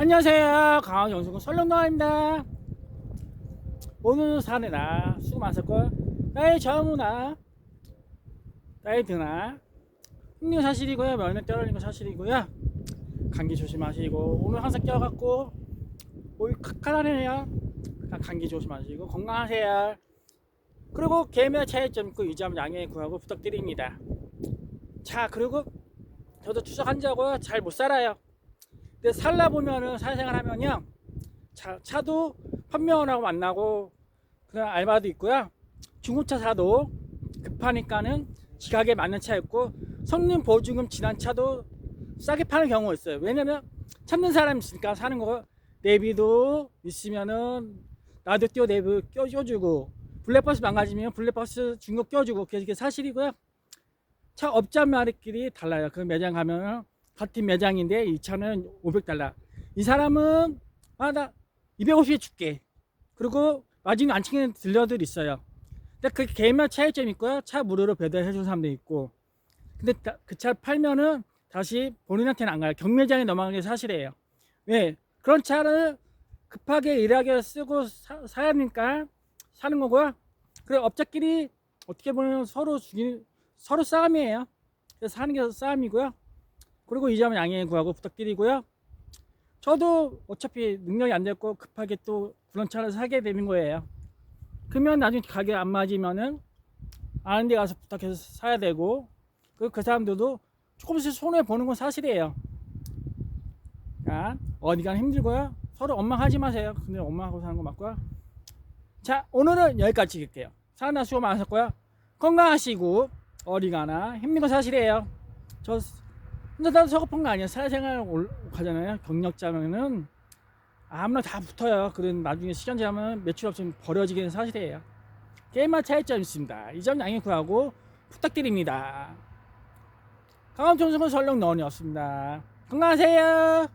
안녕하세요. 강화경수군 설렁노아입니다. 오늘 사내나 수고 많았고 나의 전우나 나의 드나 흥림 사실이고요. 면역 떨어진 거 사실이고요. 감기 조심하시고 오늘 항상 껴갖고 목이 칼칼하네요. 감기 조심하시고 건강하세요. 그리고 개미와 차이점 있고 유지함 양해 구하고 부탁드립니다. 자 그리고 저도 추석한 자고 잘못 살아요. 근데 살다 보면은 사회생활 하면요. 차, 차도 판매원하고 만나고 그런 알바도 있고요. 중고차 사도 급하니까는 지각에 맞는 차 있고 성능 보증금 지난 차도 싸게 파는 경우가 있어요. 왜냐면 찾는 사람이 있으니까 사는 거 내비도 있으면은 라디오 내비 껴주고 블랙버스 망가지면 블랙버스 중고 껴주고 그게 사실이고요. 차 업자 말끼리 달라요. 그 매장 가면은 같은 매장인데 이 차는 500달러. 이 사람은 아 나 250에 줄게. 그리고 마진 안 챙기는 딜러들 있어요. 근데 그 개인마다 차이점 있고요. 차 무료로 배달해 주는 사람도 있고. 근데 그 차 팔면은 다시 본인한테는 안 가요. 경매장에 넘어가는 게 사실이에요. 왜? 그런 차를 급하게 일하게 쓰고 사, 사야 하니까 사는 거고요. 그리고 업자끼리 어떻게 보면 서로 죽이 서로 싸움이에요. 그래서 사는 게 싸움이고요. 그리고 이 점은 양해 구하고 부탁드리고요. 저도 어차피 능력이 안 됐고 급하게 또 그런 차를 사게 되는 거예요. 그러면 나중에 가게 안 맞으면은 아는 데 가서 부탁해서 사야 되고 그, 그 사람들도 조금씩 손해 보는 건 사실이에요. 그러니까 어디 가나 힘들고요. 서로 원망하지 마세요. 근데 원망하고 사는 거 맞고요. 자 오늘은 여기까지 찍을게요. 사나 수고 많으셨고요. 건강하시고 어디 가나 힘든 건 사실이에요. 저 근데 나도 저급한 거 아니야. 사회생활 올, 가잖아요. 경력자면은 아무나 다 붙어요. 그런 나중에 시간 지나면 매출 없으면 버려지기는 사실이에요. 게임만 차이점 있습니다. 이 점 양해 구하고 부탁드립니다. 강원 총수은 설렁 너원이었습니다. 건강하세요.